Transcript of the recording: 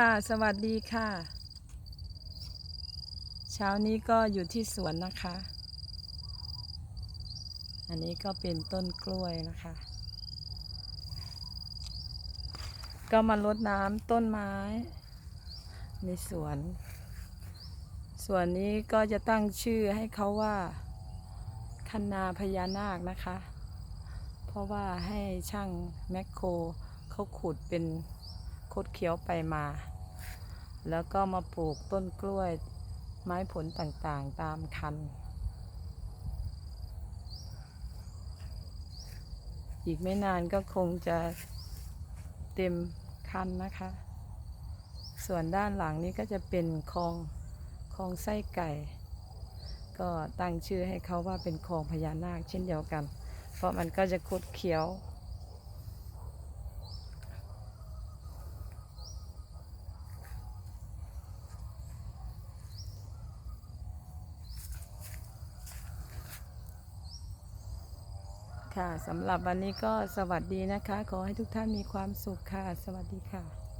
ค่ะ สวัสดีค่ะ เช้านี้ก็อยู่ที่สวนนะคะ อันนี้ก็เป็นต้นกล้วยนะคะ ก็มารดน้ำต้นไม้ ในสวน ส่วนนี้ก็จะตั้งชื่อให้เขาว่าคันนาพญานาคนะคะ เพราะว่าให้ช่างแมคโครเขาขุดเป็น คดเคี้ยวไปมา แล้วก็มาปลูกต้นกล้วยไม้ผลต่างๆตามคัน อีกไม่นานก็คงจะเต็มคันนะคะ ส่วนด้านหลังนี้ก็จะเป็นคลองคลองไส้ไก่ ก็ตั้งชื่อให้เขาว่าเป็นคลองพญานาคเช่นเดียวกัน เพราะมันก็จะคดเคี้ยว ค่ะสำหรับวันนี้ก็สวัสดีนะคะ ขอให้ทุกท่านมีความสุขค่ะ สวัสดีค่ะ